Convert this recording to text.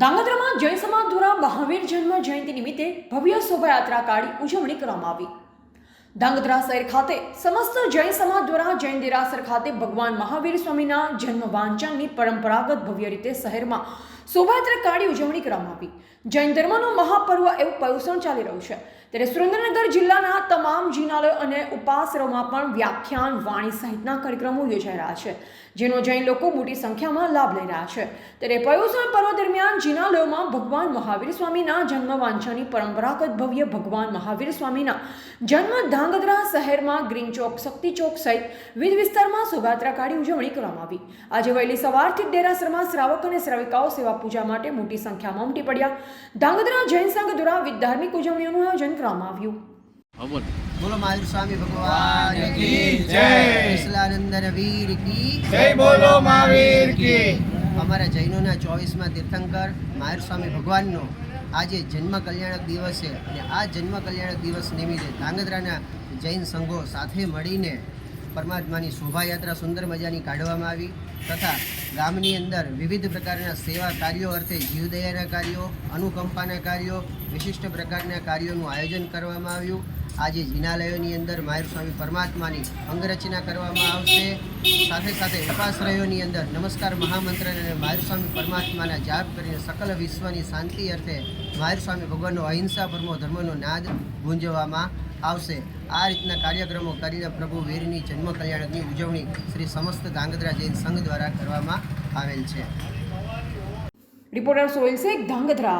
ધાંગધ્રામાં જૈન સમાજ દ્વારા મહાવીર જન્મ જયંતિ નિમિત્તે ભવ્ય શોભાયાત્રા કાઢી ઉજવણી કરવામાં આવી. ધાંગધ્રા શહેર ખાતે સમસ્ત જૈન સમાજ દ્વારા જૈન દેરાસર ખાતે ભગવાન મહાવીર સ્વામીના જન્મ વાંચનની પરંપરાગત ભવ્ય રીતે શહેરમાં શોભાયાત્રા ઉજવણી કરવામાં આવી. જૈન ધર્મનું મહાપર્વ એવું પયુષણ ચાલી રહ્યું છે. ત્યારે સુરેન્દ્રનગર જિલ્લાના તમામ જિનાલયો અને ઉપાસરોમાં પણ વ્યાખ્યાન વાણી સહિતના કાર્યક્રમો યોજાઈ રહ્યા છે, જેનો જૈન લોકો મોટી સંખ્યામાં લાભ લઈ રહ્યા છે. ત્યારે પયુષણ પર્વ દરમિયાન જિનાલયોમાં ભગવાન મહાવીર સ્વામીના જન્મ વાંચનની પરંપરાગત ભવ્ય ભગવાન મહાવીર સ્વામીના જન્મ ધાંગધ્રા શહેરમાં ગ્રીન ચોક, શક્તિ ચોક સહિત વિવિધ વિસ્તારમાં શોભાયાત્રા કાઢી ઉજવણી કરવામાં આવી. આજે વહેલી સવારથી ડેરાસરમાં શ્રાવક અને શ્રાવિકાઓ સેવા પૂજા માટે મોટી સંખ્યામાં ઉમટી પડ્યા. ધાંગધ્રા જૈન સંઘ દ્વારા વિવિધ ધાર્મિક ઉજવણીઓનું આયોજન કરવામાં આવ્યું. બોલો મહાવીર સ્વામી ભગવાન કી જય. વિશલાનંદન વીર કી જય બોલો મહાવીર કી. અમારા જૈનોના ચોવીસમાં તીર્થંકર મહાવીર સ્વામી ભગવાનનો આજે જન્મ કલ્યાણક દિવસ છે. અને આ જન્મ કલ્યાણક દિવસ નિમિત્તે ધાંગધ્રાના જૈન સંઘો સાથે મળીને પરમાત્માની શોભાયાત્રા સુંદર મજાની કાઢવામાં આવી તથા ગામની અંદર વિવિધ પ્રકારના સેવા કાર્યો અર્થે જીવદયાના કાર્યો, અનુકંપાના કાર્યો, વિશિષ્ટ પ્રકારના કાર્યોનું આયોજન કરવામાં આવ્યું. આજે જિનાલયોની અંદર મહાવીર સ્વામી પરમાત્માની અંગરચના કરવામાં આવશે. સાથે સાથે ઉપાશ્રયોની અંદર નમસ્કાર મહામંત્ર અને મહાવીર સ્વામી પરમાત્માના જાપ કરીને સકલ વિશ્વની શાંતિ અર્થે મહાવીર સ્વામી ભગવાનનો અહિંસા પરમો ધર્મનો નાદ ગુંજવામાં આવશે. આ રીતના કાર્યક્રમો કરીને પ્રભુ વીરની જન્મ કલ્યાણકની ઉજવણી શ્રી સમસ્ત ધાંગધ્રા જૈન સંઘ દ્વારા કરવામાં આવેલ છે. રિપોર્ટર સોહિલ શેખ ધાંગધ્રા